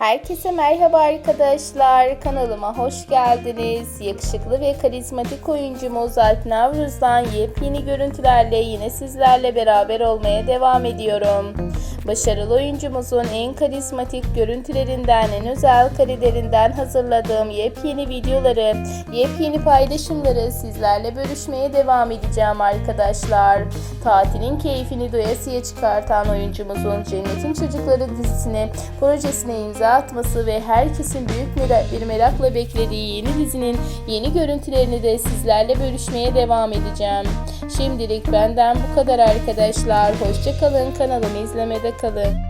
Herkese merhaba arkadaşlar. Kanalıma hoş geldiniz. Yakışıklı ve karizmatik oyuncumuz Alp Navruz'dan yepyeni görüntülerle yine sizlerle beraber olmaya devam ediyorum. Başarılı oyuncumuzun en karizmatik görüntülerinden, en özel karelerinden hazırladığım yepyeni videoları, yepyeni paylaşımları sizlerle bölüşmeye devam edeceğim arkadaşlar. Tatilin keyfini doyasıya çıkartan oyuncumuzun Cennetin Çocukları dizisine, projesine imza atması ve herkesin büyük merak- bir merakla beklediği yeni dizinin yeni görüntülerini de sizlerle bölüşmeye devam edeceğim. Şimdilik benden bu kadar arkadaşlar. Hoşçakalın kanalımı izlemede kalın.